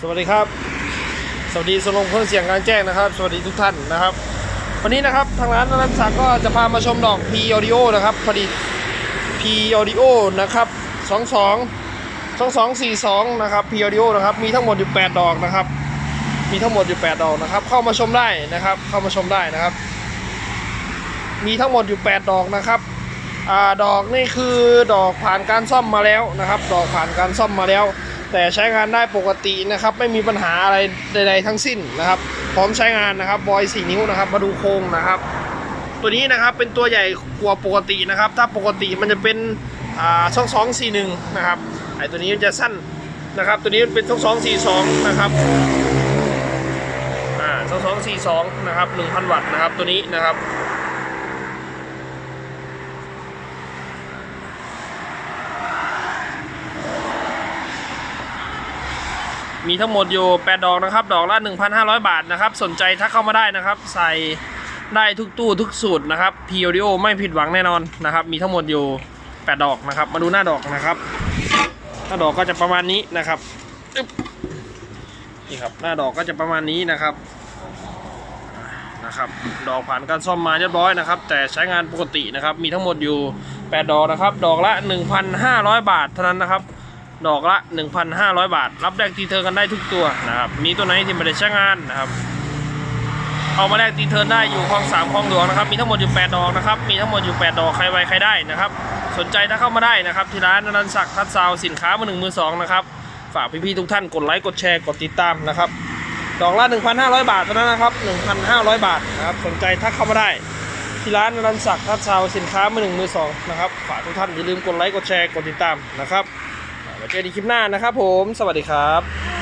สวัสดีครับ สวัสดีสลงเครื่องเสียงกลางแจ้งนะครับ สวัสดีทุกท่านนะครับ วันนี้นะครับทางร้านนันศักดิ์ก็จะพามาชมดอก P Audio นะครับพอดี P Audio นะครับ22 2242นะครับ P Audio นะครับมีทั้งหมดอยู่ 8 ดอกนะครับ มีทั้งหมดอยู่ 8 ดอกนะครับ เข้ามาชมได้นะครับ เข้ามาชมได้นะครับ มีทั้งหมดอยู่ 8 ดอกนะครับอดอกนี่คือดอกผ่านการซ่อมมาแล้วนะครับ ดอกผ่านการซ่อมมาแล้ว แต่ใช้งานได้ปกตินะครับ ไม่มีปัญหาอะไรใด ๆ ทั้งสิ้นนะครับ พร้อมใช้งานนะครับบอย4นิ้วนะครับ มาดูโครงนะครับ ตัวนี้นะครับเป็นตัวใหญ่กว่าปกตินะครับ ถ้าปกติมันจะเป็นช่องสองสี่หนึ่งนะครับไอตัวนี้มันจะสั้นนะครับ ตัวนี้เป็นช่องสองสี่สองนะครับอ่าช่องสองสี่สองนะครับหนึ่งพันวัตต์นะครับตัวนี้นะครับ มีทั้งหมดอยู่ 8 ดอกนะครับ ดอกละ 1,500 บาทนะครับ สนใจถ้าเข้ามาได้นะครับ ใส่ได้ทุกตู้ทุกสูตรนะครับ p o d i o ไม่ผิดหวังแน่นอนนะครับ มีทั้งหมดอยู่ 8 ดอกนะครับ มาดูหน้าดอกนะครับ หน้าดอกก็จะประมาณนี้นะครับอึ๊บนี่ครับหน้าดอกก็จะประมาณนี้นะครับนะครับ ดอกผ่านการซ่อมมาเรียบร้อยนะครับ แต่ใช้งานปกตินะครับ มีทั้งหมดอยู่ 8 ดอกนะครับ ดอกละ 1,500 บาทเท่านั้นนะครับ ดอกละ 1,500 บาท รับแลกตีเทิร์นกันได้ทุกตัวนะครับ มีตัวไหนที่ไม่ได้ใช้งานนะครับ เอามาแลกตีเทิร์นได้อยู่คลองสามคลองหลวงนะครับ มีทั้งหมดอยู่ 8 ดอกนะครับ มีทั้งหมดอยู่ 8 ดอก ใครไวใครได้นะครับ สนใจถ้าเข้ามาได้นะครับ ที่ร้านนันศักดิ์ทัดซาวสินค้ามือหนึ่งมือสองนะครับ ฝากพี่ๆทุกท่านกดไลค์ กดแชร์ กดติดตามนะครับ ดอกละ 1,500 บาทเท่านั้นนะครับ 1,500 บาทนะครับ สนใจถ้าเข้ามาได้ที่ร้านนันศักดิ์ทัดซาวสินค้ามือหนึ่งมือสองนะครับ ฝากทุกท่านอย่าลืมกดไลค์ กดแชร์ กดติดตามนะครับ ไว้เจอกันในคลิปหน้านะครับผม สวัสดีครับ